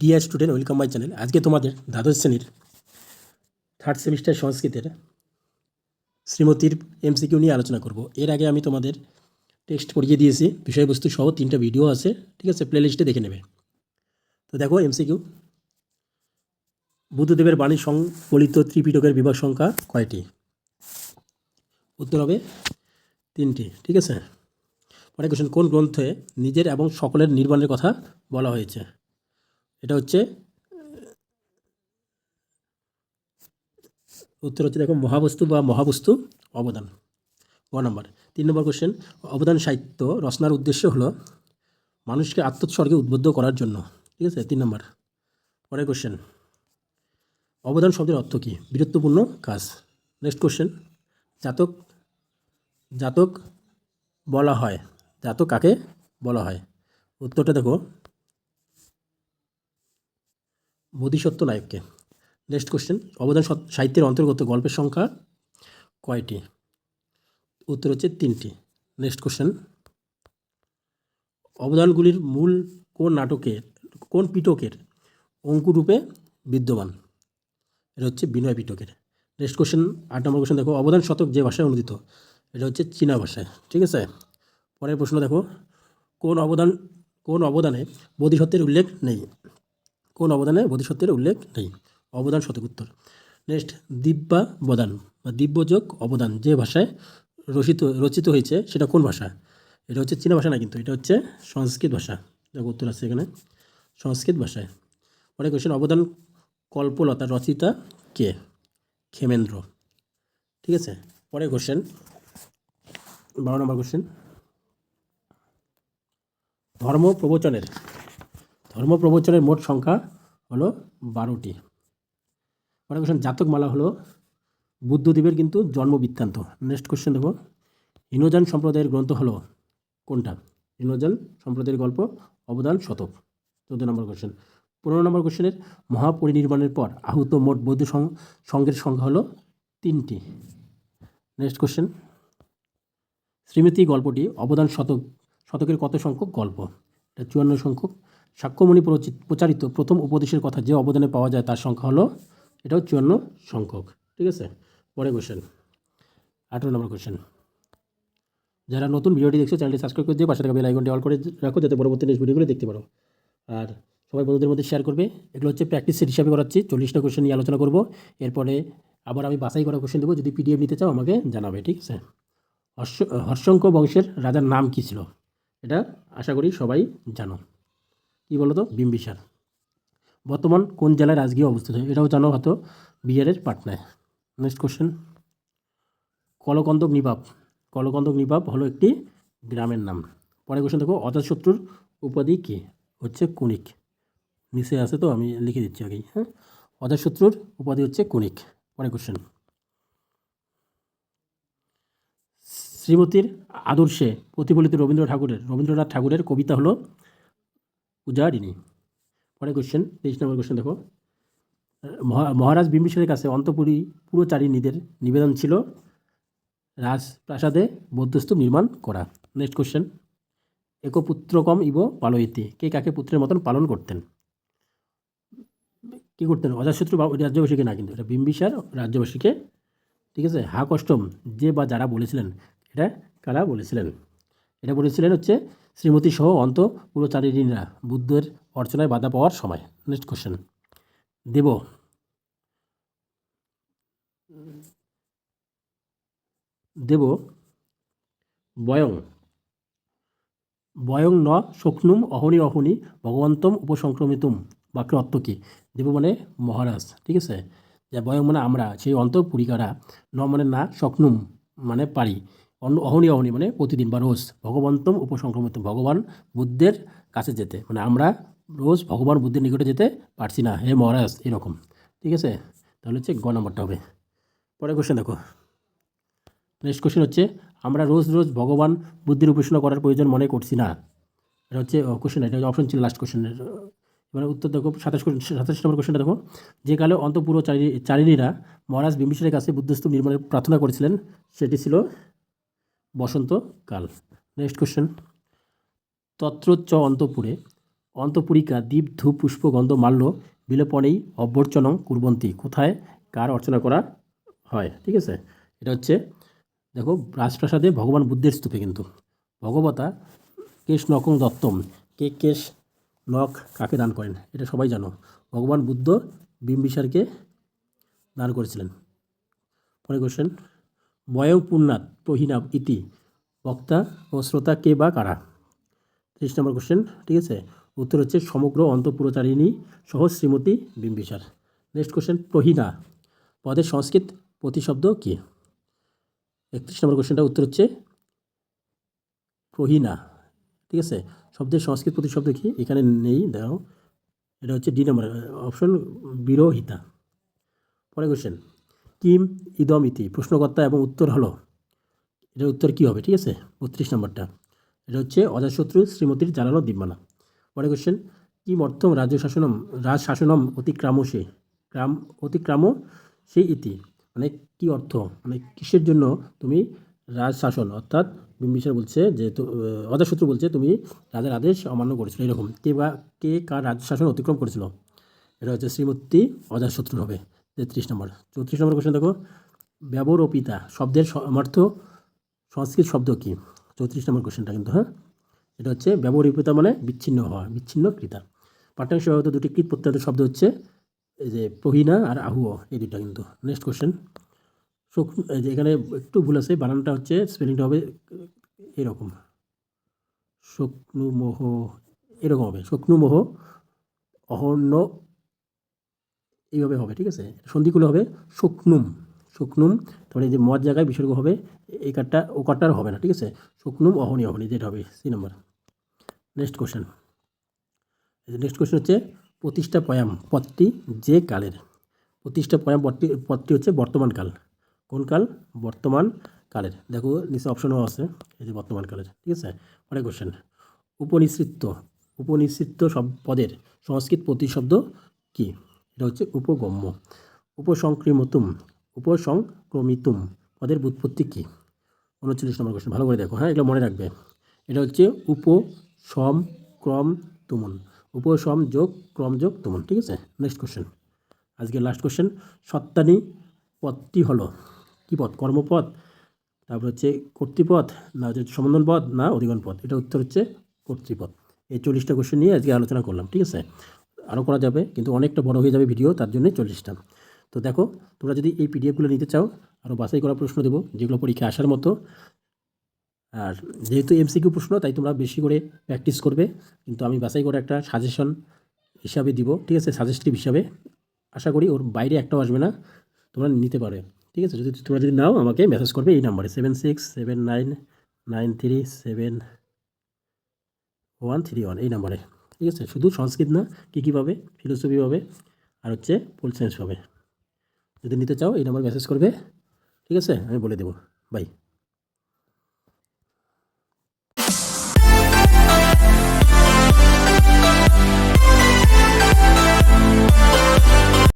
Dear student welcome my channel আজকে তোমাদের দ্বাদশ শ্রেণির থার্ড সেমিস্টার সংস্কৃতের শ্রীমতীর এমসিকিউ নিয়ে আলোচনা করব। এর আগে আমি তোমাদের টেক্সট পড়িয়ে দিয়েছি। বিষয়বস্তু সহ তিনটা ভিডিও আছে। ঠিক আছে? প্লেলিস্টে দেখে নেবে। তো দেখো এমসিকিউ বুদ্ধদেবের বাণী সংবলিত ত্রিপিটকের বিভাগ সংখ্যা কয়টি? উত্তর হবে তিনটি। ঠিক আছে? পরে কোশ্চেন কোন গ্রন্থে নিজের এবং সকলের নির্মাণের কথা বলা হয়েছে? হচ্ছে, উত্তর হচ্ছে দেখো মহাবস্তু বা মহাবস্তু অবদান। ক নম্বর? তিন নম্বর কোশ্চেন অবদান সাহিত্য রচনার উদ্দেশ্য হলো মানুষকে আত্মোৎসর্গে উদ্বুদ্ধ করার জন্য। ঠিক আছে? তিন নম্বর। পরের কোশ্চেন অবদান শব্দের অর্থ কী? বীরত্বপূর্ণ কাজ। নেক্সট কোশ্চেন জাতক জাতক বলা হয়, জাতক কাকে বলা হয়? উত্তরটা দেখো বোধিসত্ত্ব নায়ককে। নেক্সট কোশ্চেন অবদান সাহিত্যের অন্তর্গত গল্পের সংখ্যা কয়টি? উত্তর হচ্ছে তিনটি। নেক্সট কোশ্চেন অবদানগুলির মূল কোন নাটকের কোন পিটকের অঙ্কুরূপে বিদ্যমান? এটা হচ্ছে বিনয় পিটকের। নেক্সট কোশ্চেন আট নম্বর কোশ্চেন দেখো, অবদান শতক যে ভাষায় অনুদিত, এটা হচ্ছে চীনা ভাষায়, ঠিক আছে? পরের প্রশ্ন দেখো, কোন অবদান কোন অবদানে বোধিসত্ত্বের উল্লেখ নেই? কোন অবদানে বোধিসত্ত্বের উল্লেখ নেই। অবদান সঠিক উত্তর। নেক্সট দিব্যা বদান বা দিব্যযোগ অবদান যে ভাষায় রচিত রচিত হয়েছে সেটা কোন ভাষা? এটা হচ্ছে চীনা ভাষা না কিন্তু, এটা হচ্ছে সংস্কৃত ভাষা। যা উত্তর আছে এখানে। সংস্কৃত ভাষায়। পরে কোশ্চেন অবদান কল্পলতা রচিতা কে? ক্ষেমেন্দ্র। ঠিক আছে? পরে কোশ্চেন বারো নম্বর কোশ্চেন ধর্ম প্রবচনের ধর্ম প্রবচনের মোট সংখ্যা হলো বারোটি। পরে কোশ্চেন জাতকমালা হলো বুদ্ধদেবের কিন্তু জন্ম বৃত্তান্ত নেক্সট কোশ্চেন দেখো। হিনোজান সম্প্রদায়ের গ্রন্থ হলো কোনটা? হিনোজান সম্প্রদায়ের গল্প, অবদান, শতক। চোদ্দ নম্বর কোশ্চেন পনেরো নম্বর কোশ্চেনের মহাপরিনির্মাণের পর আহত মোট বৌদ্ধ সংঘের সংখ্যা হলো তিনটি। নেক্সট কোশ্চেন শ্রীমতী গল্পটি অবদান শতক, শতকের কত সংখ্যক গল্প? এটা চুয়ান্ন সংখ্যক। সাক্ষ্যমণি প্রচারিত প্রথম উপদেশের কথা যে অবদানে পাওয়া যায় তার সংখ্যা হলো এটাও চুয়ান্ন সংখ্যক, ঠিক আছে? পরে কোশ্চেন আঠেরো নম্বর কোশ্চেন যারা নতুন ভিডিওটি দেখছ, চ্যানেলটি সাবস্ক্রাইব করে দিয়ে পাশে থাকা বেল আইকনটি অল করে রাখো, যাতে পরবর্তী নেক্সট ভিডিওগুলো দেখতে পারো। আর সবাই বন্ধুদের মধ্যে শেয়ার করবে। এগুলো হচ্ছে প্র্যাকটিস সেট হিসাবে করাচ্ছি, চল্লিশটা কোশ্চেন নিয়ে আলোচনা করব। এরপরে আবার আমি বাছাই করা কোশ্চেন দেবো, যদি পিডিএফ নিতে চাও আমাকে জানাবে, ঠিক আছে? হর্ষ হর্ষঙ্ক বংশের রাজার নাম কী ছিল? এটা আশা করি সবাই জানো। কী বলো তো বিম্বিসার। বর্তমান কোন জেলায় রাজগীয় অবস্থিত? এটাও জানো হয়তো বিহারের পাটনায়। Next question কলকন্দক নিপাপ। কলকন্দক নিপাপ হলো একটি গ্রামের নাম। পরে কোশ্চেন দেখো অজাতশত্রুর উপাধি কী? হচ্ছে কুণিক নিচে আছে তো, আমি লিখে দিচ্ছি আগেই হ্যাঁ? অজাতশত্রুর উপাধি হচ্ছে কুণিক পরে কোশ্চেন শ্রীমতীর আদর্শে প্রতিফলিত রবীন্দ্র ঠাকুরের, রবীন্দ্রনাথ ঠাকুরের কবিতা হলো পূজারিণী। পরে কোশ্চেন তেইশ নম্বর কোশ্চেন দেখো। মহা- মহারাজ বিম্বিসারের কাছে অন্তপুরী পুরোচারিণীদের নিবেদন ছিল রাজপ্রাসাদে বৌদ্ধস্তূপ নির্মাণ করা। নেক্সট কোশ্চেন একপুত্রকম ইব পালয়িতি, কে কাকে পুত্রের মতন পালন করতেন? কী করতেন? অজাশত্রু বা রাজ্যবাসীকে না কিন্তু, এটা বিম্বিসার রাজ্যবাসীকে। ঠিক আছে? হা কষ্টম যে বা যারা বলেছিলেন, এটা কারা বলেছিলেন? এটা বলেছিলেন হচ্ছে শ্রীমতী সহ অন্ত পুরোচারিণীরা বুদ্ধের অর্চনায় বাধা পাওয়ার সময়। নেক্সট কোশ্চেন দেব। দেব। বয়ং। বয়ং ন শক্নুম অহনি অহনি ভগবন্তম উপসংক্রমিতম। বাক্যের অর্থ কী? দেব মানে মহারাজ, ঠিক আছে? যে বয়ং মানে আমরা, সেই অন্তঃপুরিকারা, ন মানে না শক্নুম মানে পারি। অন্য, অহনি অহনি মানে প্রতিদিন বা রোজ ভগবন্তম উপসংক্রমিত ভগবান বুদ্ধের কাছে যেতে। মানে আমরা রোজ ভগবান বুদ্ধের নিকটে যেতে পারছি না। হে মহারাজ, এরকম। ঠিক আছে? তাহলে হচ্ছে গ নম্বরটা হবে। পরে কোশ্চেন দেখো। নেক্সট কোশ্চেন হচ্ছে, আমরা রোজ রোজ ভগবান বুদ্ধির উপাসনা করার প্রয়োজন মনে করছি না। এটা হচ্ছে কোশ্চেন এটা অপশন ছিল লাস্ট কোশ্চেনের মানে উত্তর দেখো, সাতাশ সাতাশ নম্বর কোশ্চেনটা দেখো। যে কালে অন্তপুর চারি চারিণীরা মহারাজ বিম্বিসারের কাছে বুদ্ধস্তূপ নির্মাণের প্রার্থনা করেছিলেন, সেটি ছিল বসন্তকাল নেক্সট কোশ্চেন তত্রোচ্চ অন্তপুরে অন্তপুরিকা দীপ ধূপ পুষ্পগন্ধ মাল্য বিলোপনেই অভ্যর্চনং কুর্বন্তী। কোথায়? কার অর্চনা করা হয়? ঠিক আছে? এটা হচ্ছে, দেখো, রাজপ্রাসাদে ভগবান বুদ্ধের স্তূপে কিন্তু। ভগবতা কেশ নকং দত্তম। কে কেশ নখ কাকে দান করেন? এটা সবাই জানো। ভগবান বুদ্ধ বিম্বিসারকে দান করেছিলেন। পরে কোশ্চেন বয়ং পুণ্যাত প্রহীনা ইতি, বক্তা ও শ্রোতা কে বা কারা? ত্রিশ নম্বর কোশ্চেন ঠিক আছে? উত্তর হচ্ছে সমগ্র অন্তপুরচারিণী সহ শ্রীমতী বিম্বিসার। নেক্সট কোশ্চেন প্রহীনা, পদের সংস্কৃত প্রতিশব্দ কী? একত্রিশ নম্বর কোশ্চেনটা উত্তর হচ্ছে প্রহীনা, ঠিক আছে? শব্দের সংস্কৃত প্রতিশব্দ কি? এখানে নেই দেখো এটা হচ্ছে ডি নম্বর অপশন বিরোহিতা। পরে কোশ্চেন কিম ইদম ইতি। প্রশ্নকর্তা এবং উত্তর হলো, এটার উত্তর কী হবে? ঠিক আছে? বত্রিশ নম্বরটা। এটা হচ্ছে অজাশত্রু শ্রীমতীর জানানো দিব্যানা। পরে কোশ্চেন কিম অর্থম রাজ্য শাসনম, রাজ শাসনম অতিক্রাম সে? ক্রাম, অতিক্রাম সে ইতি। মানে কি অর্থ? মানে কিসের জন্য তুমি রাজ শাসন? অর্থাৎ বিম্বিসার বলছে যে অজাশত্রু বলছে তুমি রাজার আদেশ অমান্য করেছিল। এরকম। কে বা, কে কার রাজ্য শাসন অতিক্রম করেছিল? এটা হচ্ছে শ্রীমতী অজাশত্রু হবে। তেত্রিশ নম্বর। চৌত্রিশ নম্বর কোশ্চেন দেখো। ব্যবরোপিতা শব্দের সমর্থ সংস্কৃত শব্দ কী? চৌত্রিশ নম্বর কোশ্চেনটা কিন্তু হ্যাঁ? এটা হচ্ছে ব্যবহৃতা মানে বিচ্ছিন্ন হওয়া, বিচ্ছিন্ন ক্রিতা। পাঠ্যাংশ ব্যবহৃত দুটি কৃত প্রত্যন্ত শব্দ হচ্ছে, এই যে প্রহীনা আর আহুয় এই দুটা কিন্তু। নেক্সট কোশ্চেন শুক যে এখানে একটু ভুল আছে, বানানটা হচ্ছে স্পেলিংটা হবে এরকম। শুকনুমোহ, এরকম হবে। শুকনুমোহ, অহর্ণ এইভাবে হবে, ঠিক আছে? সন্ধিগুলো হবে শুকনুম শুকনুম, তারপরে যে মদ জায়গায় বিসর্গ হবে, এই কাঠটা, ও কাঠটার হবে না, ঠিক আছে? শুকনুম, অহনি অহনি, যেটা হবে, C number. Next question next question হচ্ছে প্রতিষ্ঠা পয়াম পদটি যে কালের? প্রতিষ্ঠা পয়াম পদটি পদটি হচ্ছে বর্তমান কাল। কোন কাল? বর্তমান কালের। দেখো, নিচে অপশনও আছে, এই যে বর্তমান কালের, ঠিক আছে? পরে কোশ্চেন উপনিশ্রিত উপনিশ্রিত সব পদের সংস্কৃত প্রতিশব্দ কি? এটা হচ্ছে উপগম্য। উপসংক্রিমতুম, উপসংক্রমিতুম পদের উৎপত্তি কী? উনচল্লিশ নম্বর কোশ্চেন ভালো করে দেখো হ্যাঁ এগুলো মনে রাখবে। এটা হচ্ছে উপ সম ক্রম তুমন উপসম যোগ ক্রম যোগ তুমন ঠিক আছে? নেক্সট কোশ্চেন আজকে লাস্ট কোশ্চেন সত্তানি পদটি হলো কী পদ? কর্মপদ, তারপর হচ্ছে কর্তৃপদ, না হচ্ছে সমন্দন পদ না অধিগণ পদ এটা উত্তর হচ্ছে কর্তৃপদ। এই চল্লিশটা কোশ্চেন নিয়ে আজকে আলোচনা করলাম, ঠিক আছে? আরও করা যাবে, কিন্তু অনেকটা বড় হয়ে যাবে ভিডিও, তার জন্যই চল্লিশটা তো দেখো, তোমরা যদি এই পিডিএফগুলো নিতে চাও, আরও বাছাই করা প্রশ্ন দেবো, যেগুলো পরীক্ষায় আসার মতো। আর যেহেতু এমসিকিউ প্রশ্ন, তাই তোমরা বেশি করে প্র্যাকটিস করবে, কিন্তু আমি বাছাই করে একটা সাজেশন হিসাবে দিব, ঠিক আছে? সাজেস্টিভ হিসাবে। আশা করি ওর বাইরে একটাও আসবে না, তোমরা নিতে পারে, ঠিক আছে? যদি তোমরা যদি নাও, আমাকে মেসেজ করবে এই নাম্বারে seven six seven nine nine three seven one three one এই নাম্বারে ঠিক আছে? শুধু সংস্কৃত না, কী কী পাবে? ফিলোসফি পাবে, আর হচ্ছে পোল সায়েন্স পাবে। যদি নিতে চাও, এই নাম্বার মেসেজ করবে। ঠিক আছে? আমি বলে দেবো। বাই